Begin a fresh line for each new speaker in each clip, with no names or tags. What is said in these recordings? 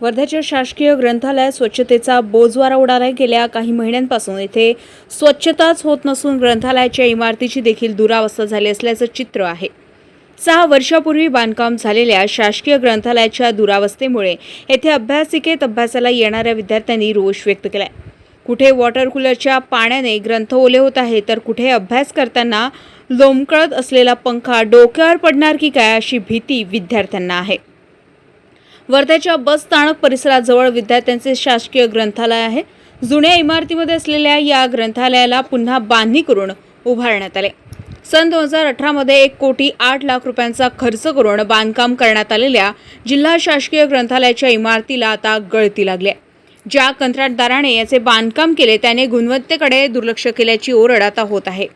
वर्ध्याच्या शासकीय ग्रंथालयात स्वच्छतेचा बोजवारा उडाला गेल्या काही महिन्यांपासून येथे स्वच्छताच होत नसून ग्रंथालयाच्या इमारतीची देखील दुरावस्था झाली असल्याचं चित्र आहे. सहा वर्षापूर्वी बांधकाम झालेल्या शासकीय ग्रंथालयाच्या दुरावस्थेमुळे येथे अभ्यासिकेत अभ्यासाला येणाऱ्या विद्यार्थ्यांनी रोष व्यक्त केलाय. कुठे वॉटर कूलरच्या पाण्याने ग्रंथ ओले होत आहे तर कुठे अभ्यास करताना लोंबकळत असलेला पंखा डोक्यावर पडणार की काय अशी भीती विद्यार्थ्यांना आहे. वर्ध्याच्या बस स्थानक परिसराजवळ विद्यार्थ्यांचे शासकीय ग्रंथालय आहे. जुन्या इमारतीमध्ये असलेल्या या ग्रंथालयाला पुन्हा बांधणी करून उभारण्यात आले. सन दोन हजार अठरामध्ये एक कोटी आठ लाख रुपयांचा खर्च करून बांधकाम करण्यात आलेल्या जिल्हा शासकीय ग्रंथालयाच्या इमारतीला आता गळती लागली आहे. ज्या कंत्राटदाराने याचे बांधकाम केले त्याने गुणवत्तेकडे दुर्लक्ष केल्याची ओरड आता होत आहे.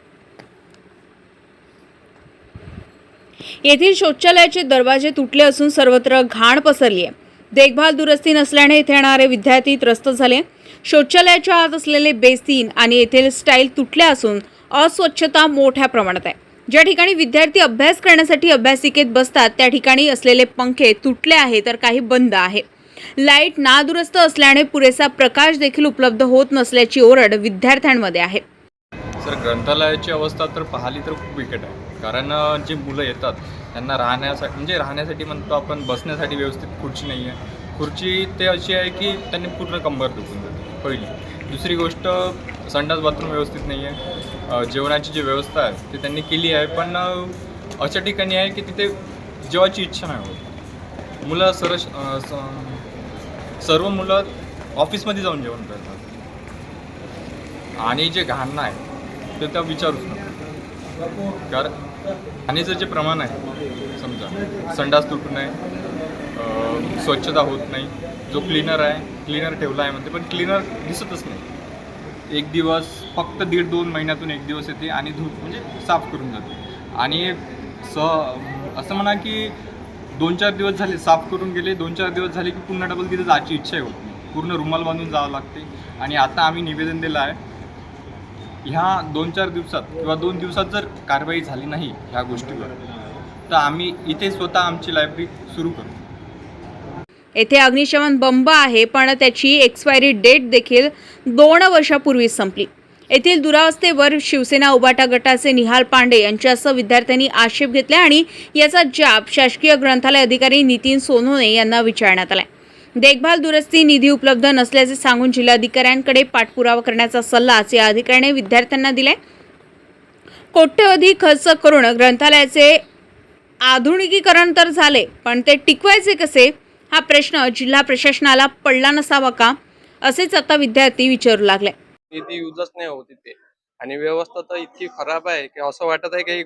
येथील शौचालयाचे दरवाजे तुटले असून सर्वत्र घाण पसरली आहे देखभाल दुरुस्ती नसल्याने येथे येणारे विद्यार्थी त्रस्त झाले. शौचालयाच्या आत असलेले बेसिन आणि येथील स्टाईल तुटल्या असून अस्वच्छता मोठ्या प्रमाणात आहे. ज्या ठिकाणी विद्यार्थी अभ्यास करण्यासाठी अभ्यासिकेत बसतात त्या ठिकाणी असलेले पंखे तुटले आहे तर काही बंद आहे. लाइट नादुरुस्त असल्याने पुरेसा प्रकाश देखील उपलब्ध होत नसल्याची ओरड विद्यार्थ्यांमध्ये आहे.
सर ग्रंथालयाची अवस्था तर पाहिली तर खूप बिकट आहे. कारण जे मुलं येतात त्यांना राहण्यासाठी म्हणजे राहण्यासाठी म्हणतो आपण बसण्यासाठी व्यवस्थित खुर्ची नाही आहे. खुर्ची ते अशी आहे की त्यांनी पूर्ण कंबर दुखून जाते पहिली. दुसरी गोष्ट संडास बाथरूम व्यवस्थित नाही आहे. जेवणाची जी व्यवस्था आहे ती त्यांनी केली आहे पण अशा ठिकाणी आहे की तिथे जेवायची इच्छा नाही होत. मुलं सर सर्व मुलं ऑफिसमध्ये जाऊन जेवण करतात. आणि जे घाणं आहे ते तर विचारूच नका. कारण घाणीचं जे प्रमाण आहे समजा संडास तुटू नये स्वच्छता होत नाही जो क्लीनर आहे क्लीनर ठेवला आहे म्हणते पण क्लीनर दिसतच नाही. एक दिवस फक्त दीड दोन महिन्यातून एक दिवस येते आणि धूप म्हणजे साफ करून जाते. आणि स असं म्हणा की दोन चार दिवस झाले साफ करून गेले दोन चार दिवस झाले की पुन्हा डबल तिथे जायची इच्छा होत नाही पूर्ण रुमाल बांधून जावं लागते. आणि आता आम्ही निवेदन दिलं आहे ह्या दोन चार दिवसात किंवा दोन दिवसात जर कारवाई झाली नाही ह्या गोष्टीवर तर आम्ही इथे स्वतः आमची लायब्ररी सुरू करू.
येथे अग्निशमन बंब आहे पण त्याची एक्सपायरी डेट देखील दोन वर्षापूर्वी संपली. येथील दुरावस्थेवर शिवसेना उबाटा गटाचे निहाल पांडे यांच्यासह विद्यार्थ्यांनी आक्षेप घेतला आणि याचा जाब शासकीय ग्रंथालय अधिकारी नितीन सोनोने यांना विचारण्यात आलाय. देखभाल दुरुस्ती निधी उपलब्ध नसल्याचे सांगून जिल्हाधिकाऱ्यांकडे पाठपुरावा करण्याचा सल्लाच या अधिकाऱ्याने विद्यार्थ्यांना दिलाय. कोट्यवधी खर्च करून ग्रंथालयाचे आधुनिकीकरण तर झाले पण ते टिकवायचे कसे? हा प्रश्न जिल्हा प्रशासनाला पडला नसावा का? असेच आता विद्यार्थी विचारू लागले.
निधी युजच नाही होत तिथे आणि व्यवस्था तर इतकी खराब आहे की असं वाटत आहे की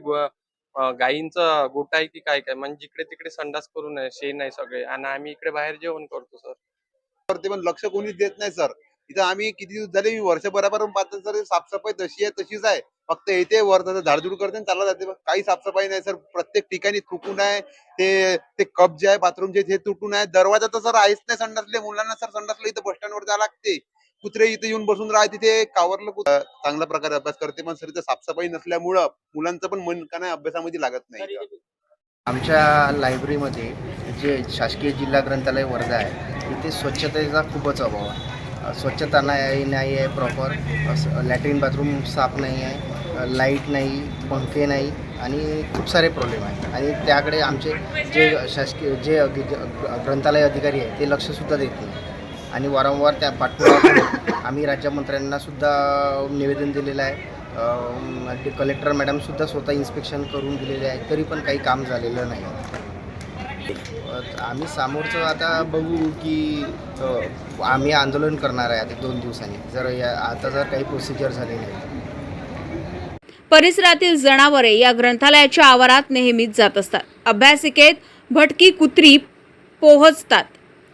गायींचा गोटा आहे की काय काय म्हणजे जिकडे तिकडे संडास करू नये शेण आहे सगळे. आणि आम्ही इकडे बाहेर जेवण करतो सर.
करते पण लक्ष कोणीच देत नाही सर. इथं आम्ही किती दिवस झाले वर्षभरापासून पाहतो सर. साफसफाई तशी आहे तशीच आहे. फक्त येते वर त्याचं झाडझूड करते आणि चालला जाते. काही साफसफाई नाही सर. प्रत्येक ठिकाणी थुकून आहे. ते ते कप जे आहे बाथरूमचे ते तुटून आहे. दरवाजा तर सर आहेच नाही संडासले. मुलांना सर संडासला इथं बस स्टँडवर जावं लागते. कुत्रे इथे येऊन बसून राहते तिथे कावरलं कुत्र. चांगल्या प्रकारे अभ्यास करते पण सर इथं साफसफाई नसल्यामुळं मुलांचं पण मन का नाही अभ्यासामध्ये लागत नाही.
आमच्या लायब्ररीमध्ये जे शासकीय जिल्हा ग्रंथालय वर्धा आहे तिथे स्वच्छतेचा खूपच अभाव आहे. स्वच्छता नाही नाही आहे प्रॉपर लॅट्रिन बाथरूम साफ नाही आहे लाइट नाही पंखे नाही आणि खूप सारे प्रॉब्लेम आहे आणि त्याकडे आमचे जे शासकीय जे ग्रंथालय अधिकारी आहे ते लक्षसुद्धा देत नाही. आणि वारंवार त्या पाठपुरावा आम्ही राज्यमंत्र्यांनासुद्धा निवेदन दिलेलं आहे. कलेक्टर मॅडमसुद्धा स्वतः इन्स्पेक्शन करून दिलेले आहे तरी पण काही काम झालेलं नाही. आम्ही समोरचं आता बघू की आम्ही आंदोलन करणार आहे आता दोन दिवसांनी. जर या आता जर काही प्रोसिजर झाले नाही.
परिसरातील जनावरे या ग्रंथालयाच्या आवारात नेहमीच जात असतात. अभ्यासिकेत भटकी कुत्री पोहोचतात.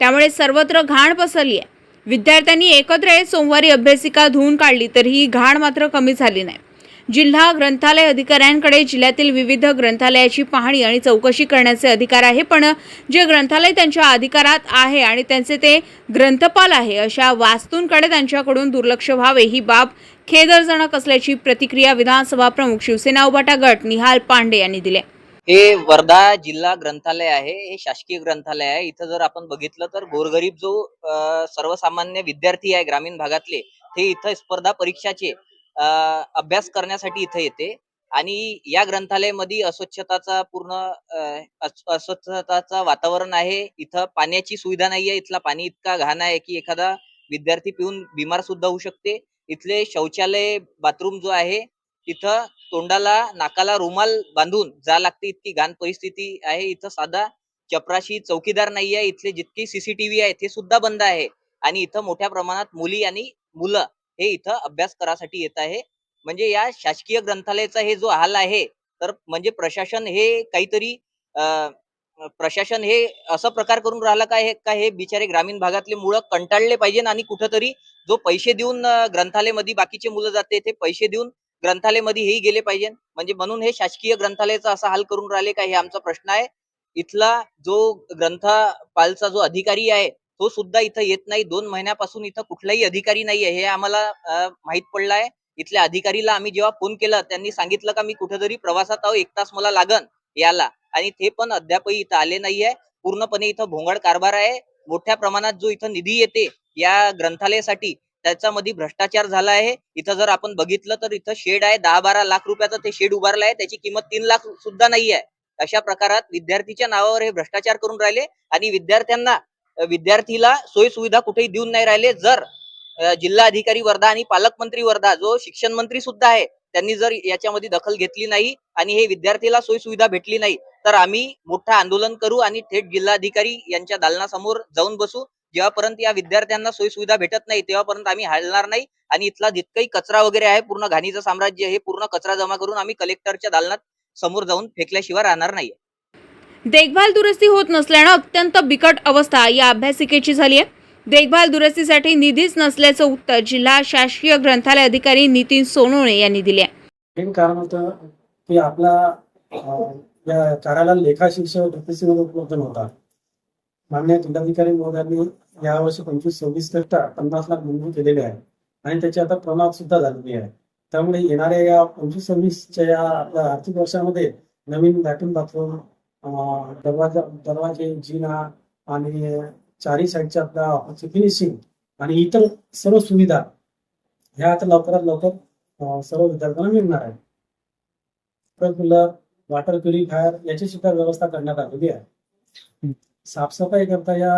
त्यामुळे सर्वत्र घाण पसरली आहे विद्यार्थ्यांनी एकत्र येत सोमवारी अभ्यासिका धुवून काढली तरी ही घाण मात्र कमी झाली नाही. जिल्हा ग्रंथालय अधिकाऱ्यांकडे जिल्ह्यातील विविध ग्रंथालयाची पाहणी आणि चौकशी करण्याचे अधिकार आहे पण जे ग्रंथालय त्यांच्या अधिकारात आहे आणि त्यांचे ते ग्रंथपाल आहे अशा वास्तूंकडे त्यांच्याकडून दुर्लक्ष व्हावे ही बाब खेदरजनक असल्याची प्रतिक्रिया विधानसभा प्रमुख शिवसेना उभाटा गट निहाल पांडे यांनी दिली
हे वर्धा जिल्हा ग्रंथालय आहे हे शासकीय ग्रंथालय आहे. इथं जर आपण बघितलं तर गोरगरीब जो सर्वसामान्य विद्यार्थी आहे ग्रामीण भागातले ते इथं स्पर्धा परीक्षाचे अभ्यास करण्यासाठी इथं येते. आणि या ग्रंथालयामध्ये अस्वच्छताचा पूर्ण अस्वच्छताचा वातावरण आहे. इथं पाण्याची सुविधा नाही आहे इथला पाणी इतका घाण आहे की एखादा विद्यार्थी पिऊन बिमार सुद्धा होऊ शकते. इथले शौचालय बाथरूम जो आहे तिथं तोंडाला नाकाला रुमाल बांधून जा लागते इतकी घाण परिस्थिती आहे. इथं साधा चपराशी चौकीदार नाही आहे. इथले जितके सीसीटीव्ही आहे ते सुद्धा बंद आहे. आणि इथं मोठ्या प्रमाणात मुली आणि मुलं हे इथं अभ्यास करासाठी येत आहे. म्हणजे या शासकीय ग्रंथालयाचा हे जो हाल आहे तर म्हणजे प्रशासन हे काहीतरी प्रशासन हे असं प्रकार करून राहिलं का हे का हे बिचारे ग्रामीण भागातले मुलं कंटाळले पाहिजे आणि कुठंतरी जो पैसे देऊन ग्रंथालयमध्ये बाकीचे मुलं जाते ते पैसे देऊन ग्रंथालयमध्ये हेही गेले पाहिजे. म्हणजे म्हणून हे शासकीय ग्रंथालयाचा असा हाल करून राहिले का हे आमचा प्रश्न आहे. इथला जो ग्रंथपालचा जो अधिकारी आहे तो सुद्धा इथं येत नाही. दोन महिन्यापासून इथं कुठलाही अधिकारी नाहीये. हे आम्हाला माहीत पडलं आहे इथल्या अधिकारीला आम्ही जेव्हा फोन केला त्यांनी सांगितलं का मी कुठेतरी प्रवासात आहो एक तास मला लागन याला. आणि ते पण अद्यापही इथं आले नाहीये. पूर्णपणे इथं भोंगळ कारभार आहे. मोठ्या प्रमाणात जो इथं निधी येते या ग्रंथालयासाठी त्याच्यामध्ये भ्रष्टाचार झाला आहे. इथं जर आपण बघितलं तर इथं शेड आहे. दहा बारा लाख रुपयाचं ते शेड उभारलं आहे त्याची किंमत तीन लाख सुद्धा नाही आहे अशा प्रकारात विद्यार्थीच्या नावावर हे भ्रष्टाचार करून राहिले आणि विद्यार्थ्यांना विद्यार्थीला सोयी सुविधा कुठेही देऊन नाही राहिले. जर जिल्हा अधिकारी वर्धा आणि पालकमंत्री वर्धा जो शिक्षण मंत्री सुद्धा आहे त्यांनी जर याच्यामध्ये दखल घेतली नाही आणि हे विद्यार्थीला सोयी सुविधा भेटली नाही तर आम्ही मोठं आंदोलन करू आणि थेट जिल्हाधिकारी यांच्या दालनासमोर जाऊन बसू. जेव्हापर्यंत या विद्यार्थ्यांना सोयी सुविधा भेटत नाही तेव्हापर्यंत आम्ही हलणार नाही. आणि इथला जितकाही कचरा वगैरे आहे पूर्ण घाणीचं साम्राज्य हे पूर्ण कचरा जमा करून आम्ही कलेक्टरच्या दालनात समोर जाऊन फेकल्याशिवाय राहणार नाही
देखभाल दुरुस्ती होत नसल्यानं अत्यंत बिकट अवस्था या अभ्यासिकेची झाली आहे देखभाल दुरुस्तीसाठी निधीच नसल्याचं उत्तर जिल्हा शासकीय ग्रंथालय अधिकारी नितीन सोनवणे यांनी दिले आहे
मेन कारण होतं की आपला या कार्यालयाला लेखा शिक्षक उपलब्ध नव्हता. मान्य जिल्हाधिकारी महोदयांनी यावर्षी पंचवीस सव्वीस करता पन्नास लाख मंजूर केलेले आहे. आणि त्याची आता प्रमाण सुद्धा झालेली आहे. त्यामुळे येणाऱ्या या पंचवीस सव्वीसच्या या आपल्या आर्थिक वर्षामध्ये नवीन लॅट्रिन बाथरूम दरवाजा दरवाजे जिना आणि चारी साईडच्या आपल्या ऑफिसची फिनिशिंग आणि इतर सर्व सुविधा ह्या आता लवकरात लवकर सर्व विद्यार्थ्यांना मिळणार आहे कूलर वॉटर प्युरिफायर याची सुद्धा व्यवस्था करण्यात आलेली आहे. साफसफाई करता या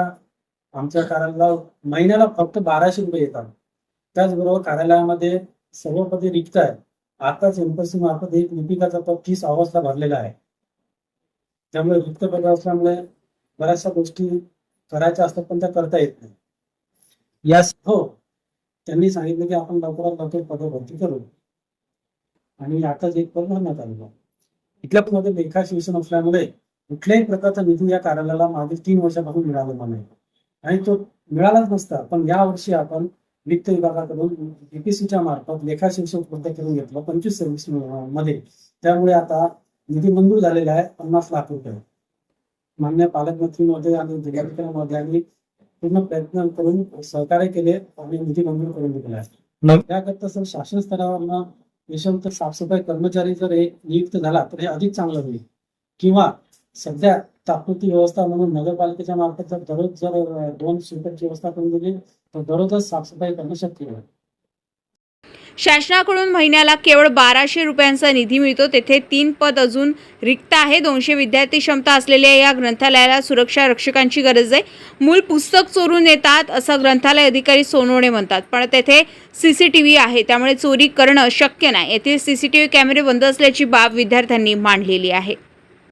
आमच्या कार्यालयाला महिन्याला फक्त बाराशे रुपये येतात. त्याचबरोबर कार्यालयामध्ये सर्व पदे रिक्त आहे आताच एमपीसी मार्फत एक लिपिकाचा पद तीस ऑगस्टला भरलेला आहे. त्यामुळे रिक्त पद असल्यामुळे बऱ्याचशा गोष्टी करायच्या असतात पण त्या करता येत नाही. यास हो. त्यांनी सांगितलं की आपण लवकरात लवकर पदभरती करू. आणि आताच एक पद भरण्यात आलेलं आहे. इथल्या मध्ये लेखा शिक्षण असल्यामुळे कुठल्याही प्रकारचा निधी या कार्यालयाला मागील तीन वर्षापासून मिळालेला नाही. आणि तो मिळालाच नसता पण या वर्षी आपण वित्त विभागाकडून बीपीसीच्या मार्फत लेखा शिक्षण उपलब्ध करून घेतलं पंचवीस सव्वीसमध्ये. त्यामुळे आता निधी मंजूर झालेला आहे पन्नास लाख रुपये. मान्य पालकमंत्री आणि जिल्हाधिकारी महोदयांनी पूर्ण प्रयत्न करून सहकार्य केले आणि निधी मंजूर करून दिलेला आहे. त्याकरता सर शासन स्तरावरनं यशवंत साफसफाई कर्मचारी जर नियुक्त झाला तर हे अधिक चांगलं होईल. किंवा सध्या तात्पुरती व्यवस्था म्हणून नगरपालिकेच्या मार्फत जर दररोज जर दोन स्वीपरची व्यवस्था करून दिली तर दररोजच साफसफाई करणं शक्य होईल.
शासनाकडून महिन्याला केवळ बाराशे रुपयांचा निधी मिळतो तेथे तीन पद अजून रिक्त आहे. दोनशे विद्यार्थी क्षमता असलेल्या या ग्रंथालयाला सुरक्षा रक्षकांची गरज आहे. मूल पुस्तक चोरून येतात असं ग्रंथालय अधिकारी सोनवणे म्हणतात. पण तेथे सीसीटीव्ही आहे त्यामुळे चोरी करणं शक्य नाही. येथील सीसीटीव्ही कॅमेरे बंद असल्याची बाब विद्यार्थ्यांनी मांडलेली आहे.